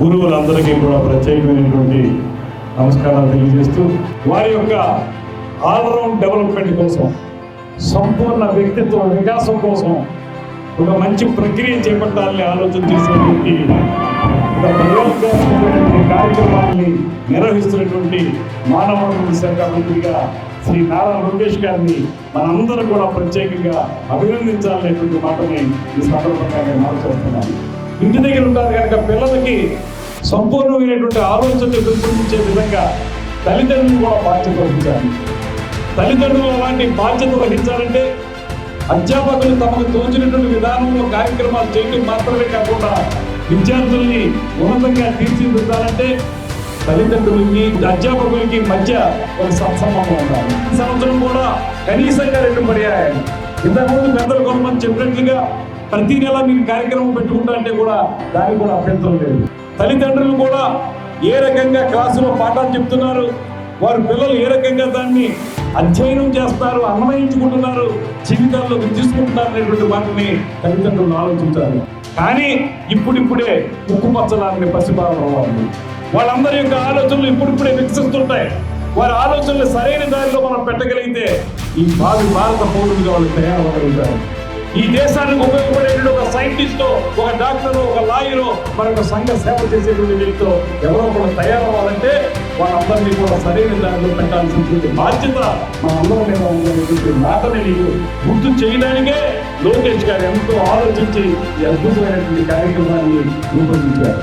గురువులందరికీ కూడా ప్రత్యేకమైనటువంటి నమస్కారాలు తెలియజేస్తూ వారి యొక్క ఆల్రౌండ్ డెవలప్మెంట్ కోసం సంపూర్ణ వ్యక్తిత్వ వికాసం కోసం ఒక మంచి ప్రక్రియ చేపట్టాలని ఆలోచన చేసినటువంటి ఒక కార్యక్రమాన్ని నిర్వహిస్తున్నటువంటి మానవ వనరుల శాఖ మంత్రిగా శ్రీ నారా లోకేష్ గారిని మనందరూ కూడా ప్రత్యేకంగా అభినందించాలనేటువంటి మాటని ఈ సందర్భంగా నేను ఆలోచిస్తున్నాను ఇంటి దగ్గర ఉంటారు కనుక పిల్లలకి సంపూర్ణమైనటువంటి ఆలోచనలు పెంపొందించే విధంగా తల్లిదండ్రులు కూడా బాధ్యత వహించాలి. తల్లిదండ్రులు అలాంటి బాధ్యత వహించాలంటే అధ్యాపకులు తమకు తోచినటువంటి విధానంలో కార్యక్రమాలు చేయడం మాత్రమే కాకుండా విద్యార్థుల్ని ఉన్నతంగా తీర్చిదిద్దాలంటే తల్లిదండ్రులకి అధ్యాపకులకి మధ్య ఒక సత్సంబంధం ఉండాలి. ఈ సంవత్సరం కూడా కనీసంగా రెండు పర్యాయాలు. ఇంతకుముందు పెద్దలు కొంతమంది చెప్పినట్లుగా ప్రతి నెల మీరు కార్యక్రమం పెట్టుకుంటా అంటే కూడా దానికి కూడా అభ్యంతరం లేదు. తల్లిదండ్రులు కూడా ఏ రకంగా క్లాసులో పాఠాలు చెప్తున్నారు వారి పిల్లలు ఏ రకంగా దాన్ని అధ్యయనం చేస్తారు అన్వయించుకుంటున్నారు జీవితాల్లో తీసుకుంటున్నారు అనేటువంటి వాటిని తల్లిదండ్రులు ఆలోచించాలి. కానీ ఇప్పుడిప్పుడే ఉక్కు పచ్చలాంటి పసిపాలన వాళ్ళు వాళ్ళందరి యొక్క ఆలోచనలు ఇప్పుడిప్పుడే వికసిస్తుంటాయి. వారి ఆలోచనలు సరైన దారిలో మనం పెట్టగలిగితే ఈ భావి భారత పౌరులుగా వాళ్ళు తయారవగలుగుతారు ఈ దేశానికి ఉపయోగపడేటువంటి ఒక సైంటిస్ట్ ఒక డాక్టర్ ఒక లాయరు మరి ఒక సంఘ సేవ చేసేటువంటి వ్యక్తితో ఎవరో కూడా తయారవ్వాలంటే వాళ్ళందరినీ కూడా సరైన దారిలో పెట్టాల్సినటువంటి బాధ్యత మన అందరి మీద ఉన్నటువంటి మాటని నీకు గుర్తు చేయడానికే లోకేష్ గారు ఎంతో ఆలోచించి ఈ అద్భుతమైనటువంటి కార్యక్రమాన్ని రూపొందించారు.